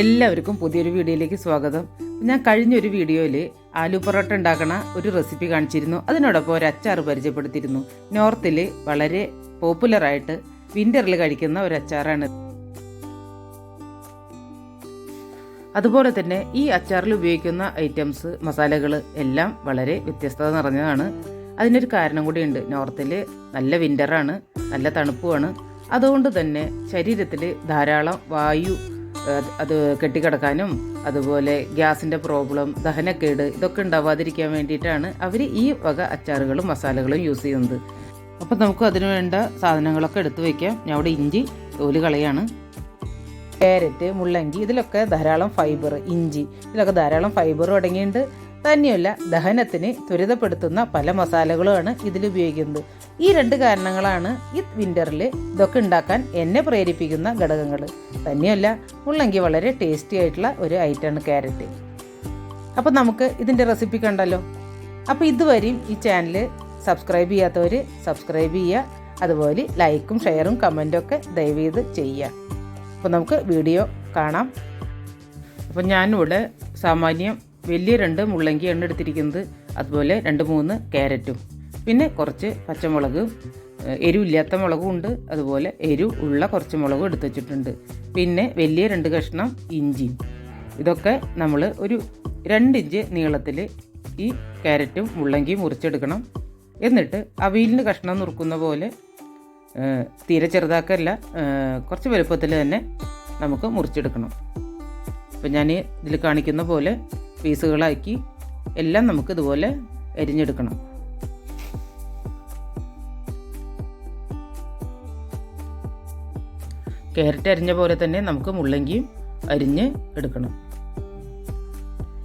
എല്ലാവർക്കും പുതിയൊരു വീഡിയോയിലേക്ക് സ്വാഗതം. ഞാൻ കഴിഞ്ഞൊരു വീഡിയോയിൽ ആലു പൊറോട്ട ഉണ്ടാക്കണ ഒരു റെസിപ്പി കാണിച്ചിരുന്നു. അതിനോടൊപ്പം ഒരു അച്ചാർ പരിചയപ്പെടുത്തിയിരുന്നു. നോർത്തിൽ വളരെ പോപ്പുലറായിട്ട് വിന്ററിൽ കഴിക്കുന്ന ഒരു അച്ചാറാണ്. അതുപോലെ തന്നെ ഈ അച്ചാറിൽ ഉപയോഗിക്കുന്ന ഐറ്റംസ് മസാലകൾ എല്ലാം വളരെ വ്യത്യസ്തത നിറഞ്ഞതാണ്. അതിനൊരു കാരണം കൂടിയുണ്ട്. നോർത്തിൽ നല്ല വിന്ററാണ് നല്ല തണുപ്പുമാണ്. അതുകൊണ്ട് തന്നെ ശരീരത്തിൽ ധാരാളം വായു അത് കെട്ടിക്കിടക്കാനും അതുപോലെ ഗ്യാസിന്റെ പ്രോബ്ലം ദഹനക്കേട് ഇതൊക്കെ ഉണ്ടാവാതിരിക്കാൻ വേണ്ടിയിട്ടാണ് അവർ ഈ വക അച്ചാറുകളും മസാലകളും യൂസ് ചെയ്യുന്നത്. അപ്പം നമുക്ക് അതിന് വേണ്ട സാധനങ്ങളൊക്കെ എടുത്തു വയ്ക്കാം. ഞാൻ അവിടെ ഇഞ്ചി തോൽ കളയാണ്. ക്യാരറ്റ് മുള്ളങ്കി ഇതിലൊക്കെ ധാരാളം ഫൈബർ ഇഞ്ചി ഇതിലൊക്കെ ധാരാളം ഫൈബർ അടങ്ങിയിട്ടുണ്ട്. തന്നെയല്ല ദഹനത്തിന് ത്വരിതപ്പെടുത്തുന്ന പല മസാലകളുമാണ് ഇതിൽ ഉപയോഗിക്കുന്നത്. ഈ രണ്ട് കാരണങ്ങളാണ് ഈ വിന്ററിൽ ഇതൊക്കെ ഉണ്ടാക്കാൻ എന്നെ പ്രേരിപ്പിക്കുന്ന ഘടകങ്ങൾ. തന്നെയല്ല മുള്ളങ്കി വളരെ ടേസ്റ്റി ആയിട്ടുള്ള ഒരു ഐറ്റമാണ് ക്യാരറ്റ്. അപ്പോൾ നമുക്ക് ഇതിന്റെ റെസിപ്പി കണ്ടല്ലോ. അപ്പോൾ ഇതുവരെയും ഈ ചാനൽ സബ്സ്ക്രൈബ് ചെയ്യാത്തവർ സബ്സ്ക്രൈബ് ചെയ്യുക. അതുപോലെ ലൈക്കും ഷെയറും കമന്റും ഒക്കെ ദയവേത് ചെയ്യുക. അപ്പോൾ നമുക്ക് വീഡിയോ കാണാം. അപ്പോൾ ഞാനിവിടെ സാമാന്യം വലിയ രണ്ട് മുള്ളങ്കിയാണ് എടുത്തിരിക്കുന്നത് അതുപോലെ രണ്ട് മൂന്ന് ക്യാരറ്റും. പിന്നെ കുറച്ച് പച്ചമുളക് എരിവില്ലാത്ത മുളകും ഉണ്ട്. അതുപോലെ എരിവ് ഉള്ള കുറച്ച് മുളകും എടുത്തു വച്ചിട്ടുണ്ട്. പിന്നെ വലിയ രണ്ട് കഷ്ണം ഇഞ്ചി ഇതൊക്കെ നമ്മൾ ഒരു രണ്ട് ഇഞ്ച് നീളത്തിൽ ഈ ക്യാരറ്റും മുള്ളങ്കിയും മുറിച്ചെടുക്കണം. എന്നിട്ട് അവിയലിന് കഷ്ണം നുറുക്കുന്ന പോലെ തീരെ ചെറുതാക്കല്ല കുറച്ച് വലുപ്പത്തിൽ തന്നെ നമുക്ക് മുറിച്ചെടുക്കണം. അപ്പം ഞാൻ ഇതിൽ കാണിക്കുന്ന പോലെ പീസുകളാക്കി എല്ലാം നമുക്ക് ഇതുപോലെ അരിഞ്ഞെടുക്കണം ക്യാരറ്റ് അരിഞ്ഞ പോലെ തന്നെ നമുക്ക് മുള്ളങ്കിയും അരിഞ്ഞ് എടുക്കണം.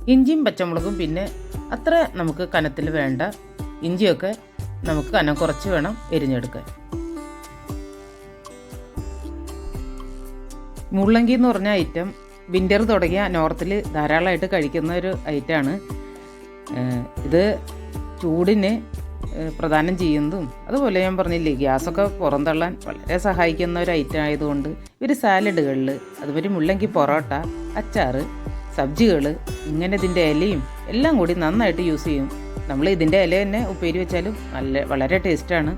ഇഞ്ചിയും പച്ചമുളകും പിന്നെ അത്ര നമുക്ക് കനത്തിൽ വേണ്ട ഇഞ്ചിയൊക്കെ നമുക്ക് കനം കുറച്ച് വേണം എരിഞ്ഞെടുക്കാൻ. മുള്ളങ്കി എന്ന് പറഞ്ഞ ഐറ്റം വിന്റർ തുടങ്ങിയ നോർത്തിൽ ധാരാളമായിട്ട് കഴിക്കുന്ന ഒരു ഐറ്റമാണ് ഇത് ചൂടിന് പ്രദാനം ചെയ്യുന്നതും അതുപോലെ ഞാൻ പറഞ്ഞില്ലേ ഗ്യാസൊക്കെ പുറന്തള്ളാൻ വളരെ സഹായിക്കുന്ന ഒരു ഐറ്റം ആയതുകൊണ്ട് ഇവർ സാലഡുകളിൽ അതുപോലെ മുള്ളങ്കി പൊറോട്ട അച്ചാറ് സബ്ജികൾ ഇങ്ങനെ ഇതിന്റെ ഇലയും എല്ലാം കൂടി നന്നായിട്ട് യൂസ് ചെയ്യും. നമ്മൾ ഇതിന്റെ ഇല തന്നെ ഉപ്പേരി വെച്ചാലും നല്ല വളരെ ടേസ്റ്റാണ്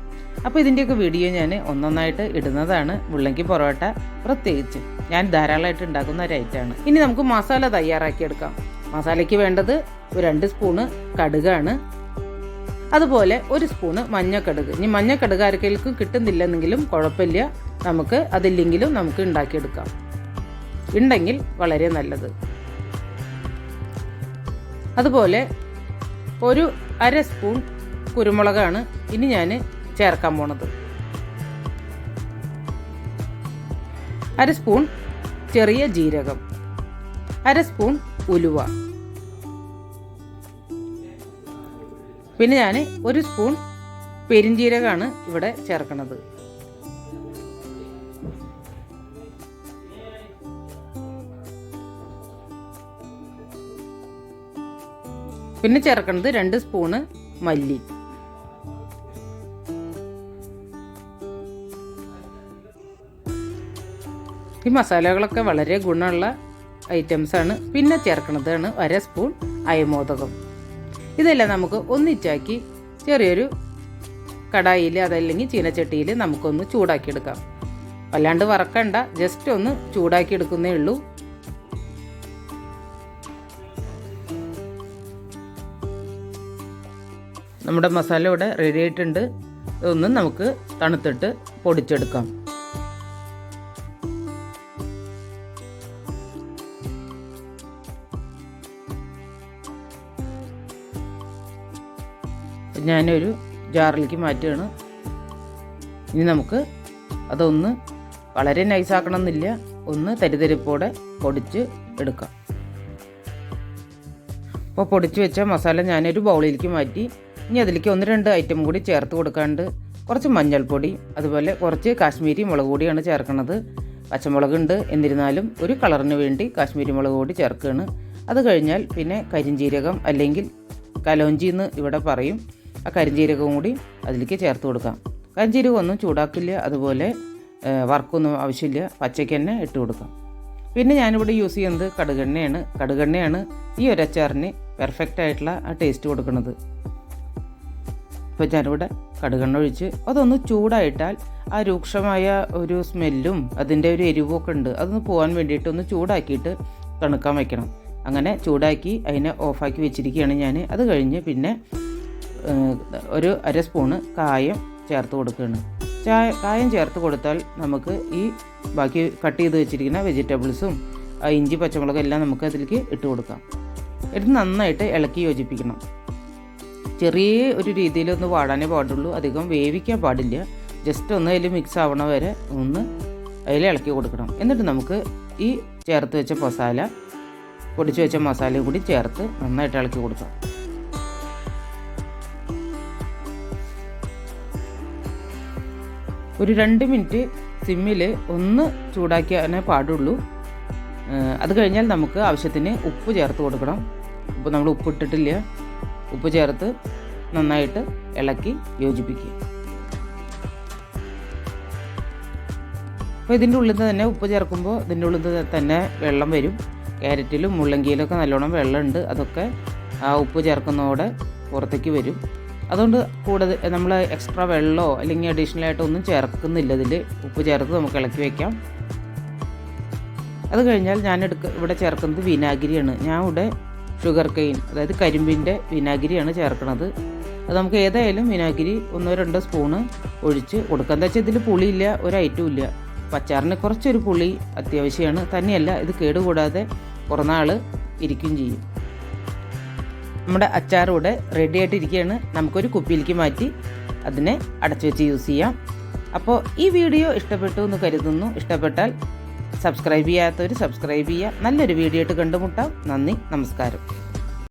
അപ്പോൾ ഇതിന്റെയൊക്കെ വീഡിയോ ഞാൻ ഒന്നൊന്നായിട്ട് ഇടുന്നതാണ്. മുള്ളങ്കി പൊറോട്ട പ്രത്യേകിച്ച്. ഞാൻ ധാരാളമായിട്ട് ഉണ്ടാക്കുന്ന ഒരു ഐറ്റമാണ് ഇനി നമുക്ക് മസാല തയ്യാറാക്കിയെടുക്കാം. മസാലയ്ക്ക് വേണ്ടത് ഒരു രണ്ട് സ്പൂണ് കടുകാണ്. അതുപോലെ ഒരു സ്പൂണ് മഞ്ഞക്കടുക്. ഇനി മഞ്ഞക്കടുക് ആർക്കെങ്കിലും കിട്ടുന്നില്ലെന്നെങ്കിലും കുഴപ്പമില്ല. നമുക്ക് അതില്ലെങ്കിലും നമുക്ക് ഉണ്ടാക്കിയെടുക്കാം. ഉണ്ടെങ്കിൽ വളരെ നല്ലത്. അതുപോലെ ഒരു അര സ്പൂൺ കുരുമുളകാണ് ഇനി ഞാൻ ചേർക്കാൻ പോണത്. അര സ്പൂൺ ചെറിയ ജീരകം. അര സ്പൂൺ ഉലുവ. പിന്നെ ഞാൻ ഒരു സ്പൂൺ പെരിഞ്ജീരകമാണ് ഇവിടെ ചേർക്കുന്നത് പിന്നെ ചേർക്കുന്നത് രണ്ട് സ്പൂണ് മല്ലി. ഈ മസാലകളൊക്കെ വളരെ ഗുണമുള്ള ഐറ്റംസാണ് പിന്നെ ചേർക്കുന്നതാണ് അര സ്പൂൺ അയമോദകം. ഇതെല്ലാം നമുക്ക് ഒന്നിച്ചാക്കി ചെറിയൊരു കടായിൽ അതല്ലെങ്കിൽ ചീനച്ചട്ടിയിൽ നമുക്കൊന്ന് ചൂടാക്കിയെടുക്കാം. വല്ലാണ്ട് വറക്കണ്ട ജസ്റ്റ് ഒന്ന് ചൂടാക്കിയെടുക്കുന്നേ ഉള്ളൂ. നമ്മുടെ മസാല ഇവിടെ റെഡി ആയിട്ടുണ്ട്. ഇതൊന്ന് നമുക്ക് തണുത്തിട്ട് പൊടിച്ചെടുക്കാം. ഞാനൊരു ജാറിലേക്ക് മാറ്റുകയാണ്. ഇനി നമുക്ക് അതൊന്ന് വളരെ നൈസാക്കണമെന്നില്ല ഒന്ന് തരിതരിപ്പോടെ പൊടിച്ച് എടുക്കാം. അപ്പോൾ പൊടിച്ച് വെച്ച മസാല ഞാനൊരു ബൗളിലേക്ക് മാറ്റി ഇനി അതിലേക്ക് ഒന്ന് രണ്ട് ഐറ്റം കൂടി ചേർത്ത് കൊടുക്കാണ്ട് കുറച്ച് മഞ്ഞൾപ്പൊടി അതുപോലെ കുറച്ച് കാശ്മീരി മുളക് പൊടിയാണ് ചേർക്കുന്നത്. പച്ചമുളകുണ്ട് എന്നിരുന്നാലും ഒരു കളറിന് വേണ്ടി കാശ്മീരി മുളക് പൊടി ചേർക്കുകയാണ്. അത് കഴിഞ്ഞാൽ പിന്നെ കരിഞ്ജീരകം അല്ലെങ്കിൽ കലോഞ്ചി എന്ന് ഇവിടെ പറയും. ആ കരിഞ്ജീരകവും കൂടി അതിലേക്ക് ചേർത്ത് കൊടുക്കാം. കരിഞ്ജീരകം ഒന്നും ചൂടാക്കില്ല അതുപോലെ വർക്കൊന്നും ആവശ്യമില്ല പച്ചയ്ക്ക് തന്നെ ഇട്ട് കൊടുക്കാം. പിന്നെ ഞാനിവിടെ യൂസ് ചെയ്യുന്നത് കടുകെണ്ണയാണ്. കടുകെണ്ണയാണ് ഈ ഒരു അച്ചാറിന് പെർഫെക്റ്റ് ആയിട്ടുള്ള ആ ടേസ്റ്റ് കൊടുക്കുന്നത്. ഇപ്പോൾ ഞാനിവിടെ കടുകെണ്ണ ഒഴിച്ച് അതൊന്ന് ചൂടായിട്ടാൽ ആ രൂക്ഷമായ ഒരു സ്മെല്ലും അതിന്റെ ഒരു എരിവും ഒക്കെ ഉണ്ട്. അതൊന്ന് പോകാൻ വേണ്ടിയിട്ട് ഒന്ന് ചൂടാക്കിയിട്ട് തണുക്കാൻ വയ്ക്കണം അങ്ങനെ ചൂടാക്കി അതിനെ ഓഫാക്കി വെച്ചിരിക്കുകയാണ് ഞാൻ. അത് കഴിഞ്ഞ് പിന്നെ ഒരു അര സ്പൂണ് കായം ചേർത്ത് കൊടുക്കുകയാണ്. ചായ കായം ചേർത്ത് കൊടുത്താൽ നമുക്ക് ഈ ബാക്കി കട്ട് ചെയ്ത് വെച്ചിരിക്കുന്ന വെജിറ്റബിൾസും ഇഞ്ചി പച്ചമുളകും എല്ലാം നമുക്ക് അതിലേക്ക് ഇട്ട് കൊടുക്കാം. ഇത് നന്നായിട്ട് ഇളക്കി യോജിപ്പിക്കണം. ചെറിയ ഒരു രീതിയിലൊന്ന് വാടാനേ പാടുള്ളൂ. അധികം വേവിക്കാൻ പാടില്ല. ജസ്റ്റ് ഒന്ന് അതിൽ മിക്സ് ആവണ വരെ ഒന്ന് അതിൽ ഇളക്കി കൊടുക്കണം. എന്നിട്ട് നമുക്ക് ഈ ചേർത്ത് വെച്ച മസാല പൊടിച്ച് വെച്ച മസാലയും കൂടി ചേർത്ത് നന്നായിട്ട് ഇളക്കി കൊടുക്കാം. ഒരു രണ്ട് മിനിറ്റ് സിമ്മിൽ ഒന്ന് ചൂടാക്കിയാനേ പാടുള്ളൂ. അത് കഴിഞ്ഞാൽ നമുക്ക് ആവശ്യത്തിന് ഉപ്പ് ചേർത്ത് കൊടുക്കണം. ഇപ്പോൾ നമ്മൾ ഉപ്പ് ഇട്ടിട്ടില്ല ഉപ്പ് ചേർത്ത് നന്നായിട്ട് ഇളക്കി യോജിപ്പിക്കുക. അപ്പോൾ ഇതിന്റെ ഉള്ളിൽ തന്നെ ഉപ്പ് ചേർക്കുമ്പോൾ ഇതിന്റെ ഉള്ളിൽ തന്നെ വെള്ളം വരും. ക്യാരറ്റിലും മുള്ളങ്കിയിലൊക്കെ നല്ലോണം വെള്ളമുണ്ട്. അതൊക്കെ ആ ഉപ്പ് ചേർക്കുന്നതോടെ പുറത്തേക്ക് വരും. അതുകൊണ്ട് കൂടുതൽ നമ്മൾ എക്സ്ട്രാ വെള്ളമോ അല്ലെങ്കിൽ അഡീഷണൽ ആയിട്ട് ഒന്നും ചേർക്കുന്നില്ല ഇതിൽ ഉപ്പ് ചേർത്ത് നമുക്ക് ഇളക്കി വയ്ക്കാം അത് കഴിഞ്ഞാൽ ഞാൻ എടുക്ക ഇവിടെ ചേർക്കുന്നത് വിനാഗിരിയാണ്. ഞാൻ ഇവിടെ ഷുഗർ കെയിൻ അതായത് കരിമ്പിന്റെ വിനാഗിരിയാണ് ചേർക്കുന്നത് അത് നമുക്ക് ഏതായാലും വിനാഗിരി ഒന്നോ രണ്ടോ സ്പൂണ് ഒഴിച്ച് കൊടുക്കാം. എന്താ വെച്ചാൽ ഇതിൽ പുളിയില്ല ഒരു ഐറ്റവും ഇല്ല. പച്ചാറിന് കുറച്ചൊരു പുളി അത്യാവശ്യമാണ് തന്നെയല്ല ഇത് കേടുകൂടാതെ കുറേ നാൾ ഇരിക്കുകയും ചെയ്യും. നമ്മുടെ അച്ചാർ ഇവിടെ റെഡി ആയിട്ടിരിക്കുകയാണ്. നമുക്കൊരു കുപ്പിയിലേക്ക് മാറ്റി അതിനെ അടച്ചു വെച്ച് യൂസ് ചെയ്യാം. അപ്പോൾ ഈ വീഡിയോ ഇഷ്ടപ്പെട്ടു എന്ന് കരുതുന്നു. ഇഷ്ടപ്പെട്ടാൽ സബ്സ്ക്രൈബ് ചെയ്യാത്തവർ സബ്സ്ക്രൈബ് ചെയ്യുക. നല്ലൊരു വീഡിയോ ആയിട്ട് കണ്ടുമുട്ടാം. നന്ദി നമസ്കാരം.